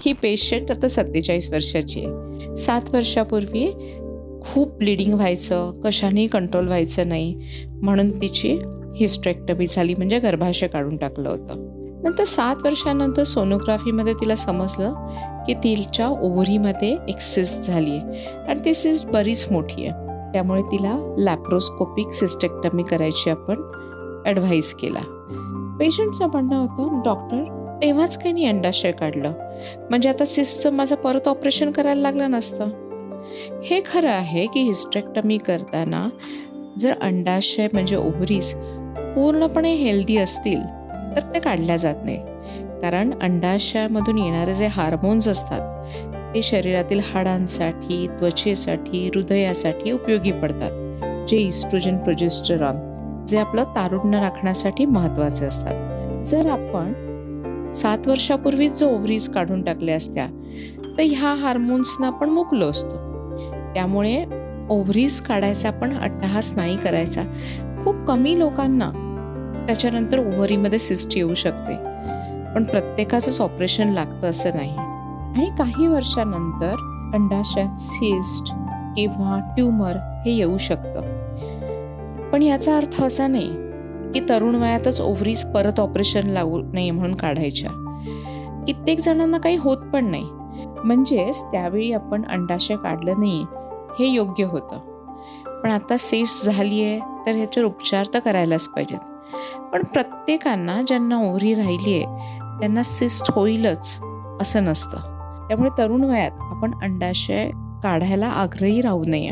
ही patient आता सत्तेचाळीस वर्षाची आहे. सात वर्षापूर्वी खूप ब्लिडिंग व्हायचं कशानेही कंट्रोल व्हायचं नाही म्हणून तिची हिस्ट्रेक्टमी झाली म्हणजे गर्भाशय काढून टाकलं होतं. नंतर सात वर्षानंतर सोनोग्राफीमध्ये तिला समजलं की तिच्या ओव्हरीमध्ये एक सिस्ट झाली आहे. आणि ती सिस्ट बरीच मोठी आहे. त्यामुळे तिला लॅप्रोस्कोपिक सिस्टेक्टमी करायची आपण ॲडव्हाइस केला. पेशंटचं म्हणणं होतं डॉक्टर तेव्हाच काही नाही अंडाशय काढलं. म्हणजे आता सिस्टचं माझं परत ऑपरेशन करायला लागलं नसतं. हे खरं आहे की हिस्ट्रेक्टमी करताना जर अंडाशय म्हणजे ओव्हरीज पूर्णपणे हेल्दी असतील तर ते काढल्या जात नाही. कारण अंडाशयामधून येणारे जे हार्मोन्स असतात ते शरीरातील हाडांसाठी त्वचेसाठी हृदयासाठी उपयोगी पडतात. जे इस्ट्रोजन प्रोजेस्टरॉन जे आपलं तारुण्य राखण्यासाठी महत्त्वाचे असतात. जर आपण सात वर्षापूर्वीच जो ओव्हरीज काढून टाकल्या असत्या तर ह्या हार्मोन्सना आपण मुकलो असतो. त्यामुळे ओव्हरीज काढायचा पण अट्टहास नाही करायचा. खूप कमी लोकांना त्याच्यानंतर ओव्हरीमध्ये सिस्ट येऊ शकते. पण प्रत्येकाचंच ऑपरेशन लागतं असं नाही. आणि काही वर्षानंतर अंडाशयात सिस्ट किंवा ट्यूमर हे येऊ शकतं. पण याचा अर्थ असा नाही की तरुण वयातच ओव्हरीज परत ऑपरेशन लागू नये म्हणून काढायच्या. कित्येक जणांना काही होत पण नाही. म्हणजेच त्यावेळी आपण अंडाशय काढलं नाही हे योग्य होतं. पण आता सेस झाली आहे तर ह्याच्यावर उपचार तर करायलाच पाहिजेत. पण प्रत्येकांना ज्यांना ओव्हरी राहिली आहे त्यांना सिस्ट होईलच असं नसतं. त्यामुळे तरुण वयात आपण अंडाशय काढायला आग्रही राहू नये.